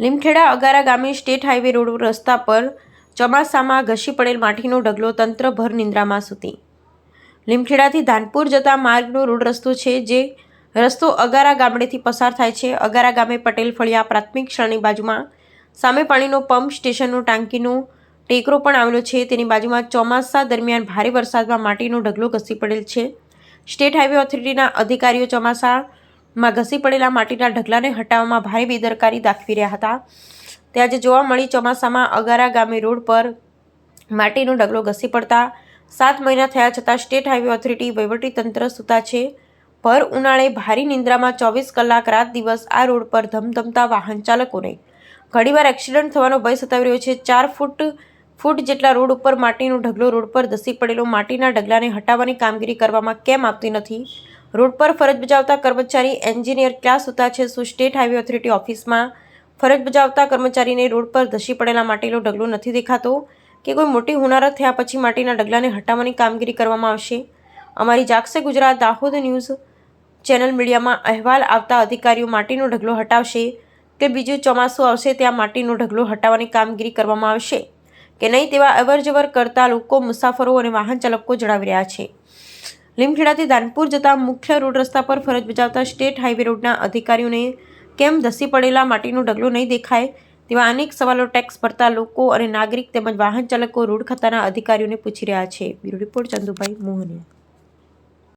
લીમખેડા અગારા ગામે state highway road રસ્તા પર ચોમાસામાં ઘસી પડેલ માટીનો ઢગલો તંત્ર ભર નિંદ્રામાં સૂતી. લીમખેડાથી ધાનપુર જતા માર્ગનો રોડ રસ્તો છે જે રસ્તો અગારા ગામડેથી પસાર થાય છે. અગારા ગામે પટેલ ફળિયા પ્રાથમિક શાળાની બાજુમાં સામે પાણીનો પંપ સ્ટેશનનો ટાંકીનો ટેકરો પણ આવેલો છે. તેની બાજુમાં ચોમાસા દરમિયાન ભારે વરસાદમાં માટીનો ઢગલો ઘસી પડેલ છે. સ્ટેટ હાઈવે ઓથોરિટીના અધિકારીઓ ચોમાસામાં ઘસી પડેલા માટીના ઢગલાને હટાવવામાં ભારે બેદરકારી દાખવી રહ્યા હતા. તે આજે જોવા મળી ચોમાસામાં અગારા ગામે રોડ પર માટીનો ઢગલો ઘસી પડતા સાત મહિના થયા છતાં સ્ટેટ હાઈવે ઓથોરિટી તંત્ર સૂતા છે. ભર ઉનાળે ભારે નિંદ્રામાં ચોવીસ કલાક રાત દિવસ આ રોડ પર ધમધમતા વાહન ચાલકોને ઘણીવાર એક્સિડન્ટ થવાનો ભય સતાવી રહ્યો છે. ચાર ફૂટ ફૂટ જેટલા રોડ ઉપર માટીનો ઢગલો રોડ પર ધસી પડેલો માટીના ઢગલાને હટાવવાની કામગીરી કરવામાં કેમ આવતી નથી? રોડ પર ફરજ બજાવતા કર્મચારી એન્જિનિયર ક્યાં સૂતા છે શું સ્ટેટ હાઈવે ઓથોરિટી ઓફિસમાં ફરજ બજાવતા કર્મચારીને રોડ પર ધસી પડેલા માટીનો ઢગલો નથી દેખાતો કે કોઈ મોટી હુનારત થયા પછી માટીના ઢગલાને હટાવવાની કામગીરી કરવામાં આવશે? અમારી જાગશે ગુજરાત દાહોદ ન્યૂઝ ચેનલ મીડિયામાં અહેવાલ આવતા અધિકારીઓ માટીનો ઢગલો હટાવશે કે બીજું ચોમાસું આવશે ત્યાં માટીનો ઢગલો હટાવવાની કામગીરી કરવામાં આવશે કે નહીં તેવા અવરજવર કરતા લોકો મુસાફરો અને વાહન ચાલકો જણાવી રહ્યા છે. લીમખેડાથી દાનપુર જતા મુખ્ય રોડ રસ્તા પર ફરજ બજાવતા સ્ટેટ હાઈવે રોડના અધિકારીઓને કેમ ધસી પડેલા માટીનું ઢગલો નહીં દેખાય તેવા અનેક સવાલો ટેક્સ ભરતા લોકો અને નાગરિક તેમજ વાહન ચાલકો રોડ ખાતાના અધિકારીઓને પૂછી રહ્યા છે. Bureau report Chandubhai Mohaniya.